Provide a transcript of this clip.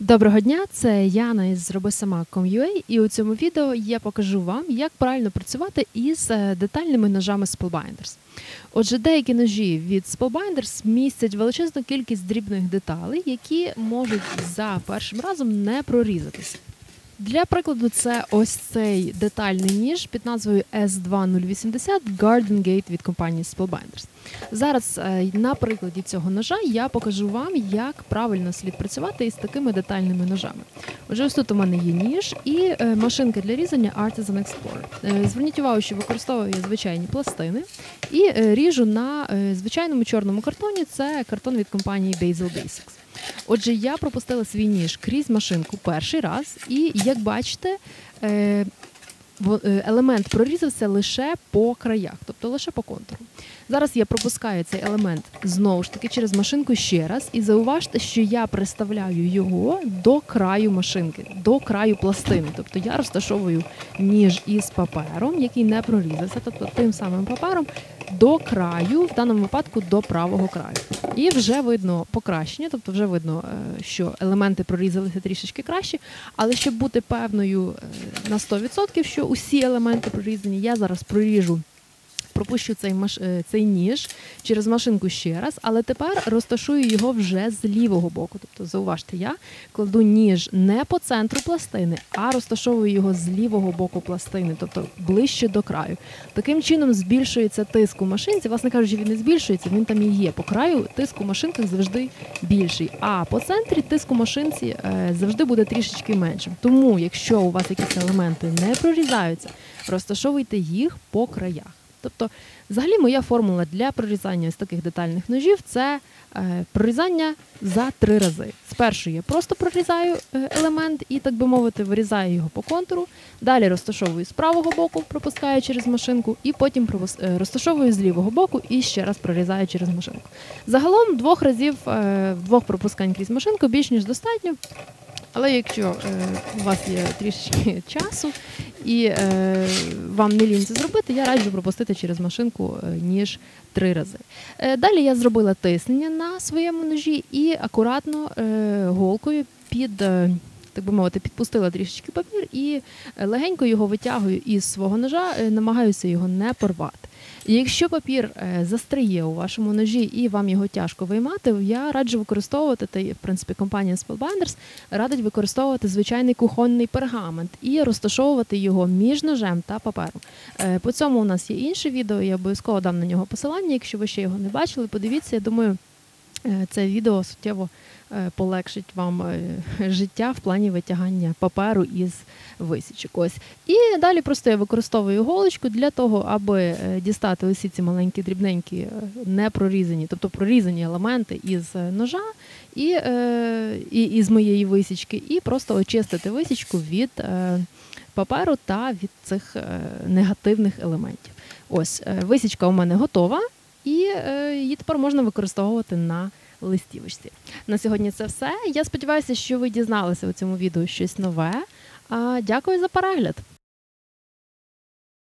Доброго дня, це Яна із Зроби сама.com.ua і у цьому відео я покажу вам, як правильно працювати із е, детальними ножами Spellbinders. Отже, деякі ножі від Spellbinders містять величезну кількість дрібних деталей, які можуть за першим разом не прорізатися. Для прикладу, це ось цей детальний ніж під назвою S2080 Garden Gate від компанії Spellbinders. Зараз е, на прикладі цього ножа я покажу вам, як правильно слід працювати із такими детальними ножами. Отже, ось тут у мене є ніж і е, машинка для різання Artisan Explorer. Е, Зверніть увагу, що використовую звичайні пластини і ріжу на звичайному чорному картоні. Це картон від компанії Basil Basics. Отже, я пропустила свій ніж крізь машинку перший раз, і як бачите, елемент прорізався лише по краях, тобто лише по контуру. Зараз я пропускаю цей елемент знову ж таки через машинку ще раз, і зауважте, що я приставляю його до краю машинки, до краю пластини. Тобто я розташовую ніж із папером, який не прорізався, тобто тим самим папером до краю, в даному випадку до правого краю. І вже видно покращення, тобто вже видно, е, що елементи прорізалися трішечки краще. Але щоб бути певною е, на 100%, що усі елементи прорізані, я зараз проріжу. Пропущу цей маш... е, цей ніж через машинку ще раз, але тепер розташую його вже з лівого боку. Тобто, зауважте, я кладу ніж не по центру пластини, а розташовую його з лівого боку пластини, тобто ближче до краю. Таким чином збільшується тиск у машинці. Власне кажучи, він не збільшується, він там і є. По краю тиск у машинках завжди більший. А по центрі тиск у машинці е, завжди буде трішечки меншим. Тому, якщо у вас якісь елементи не прорізаються, розташовуйте їх по краях. Тобто, взагалі, моя формула для прорізання ось таких детальних ножів це е, прорізання за три рази. Спершу я просто прорізаю е, елемент і, так би мовити, вирізаю його по контуру. Далі розташовую з правого боку, пропускаю через машинку, і потім е, розташовую з лівого боку і ще раз прорізаю через машинку. Загалом двох разів двох пропускань крізь машинку більш ніж достатньо. Але якщо е, у вас є трішечки часу і е, вам не лінь це зробити, я раджу пропустити через машинку е, ніж три рази. Далі я зробила тиснення на своєму ножі і акуратно голкою під. так би мовити, підпустила трішечки папір і легенько його витягую із свого ножа, намагаюся його не порвати. І Якщо папір застріє застряє у вашому ножі і вам його тяжко виймати, я раджу використовувати, та в принципі компанія Spellbinders радить використовувати звичайний кухонний пергамент і розташовувати його між ножем та папером. Е, По цьому у нас є інше відео, я обов'язково дам на нього посилання. Якщо ви ще його не бачили, подивіться. Я думаю, е, це відео суттєво е, полегшить вам е, життя в плані витягання паперу із висічок. Ось. І далі просто я використовую голочку для того, аби е, дістати усі ці маленькі дрібненькі е, не прорізані, тобто прорізані елементи із е, ножа і, е, і із моєї висічки, і просто очистити висічку від е, паперу та від цих е, негативних елементів. Ось е, висічка у мене готова, і е, її тепер можна використовувати на листівочці. На сьогодні це все. Я сподіваюся, що ви дізналися у цьому відео щось нове. Дякую за перегляд.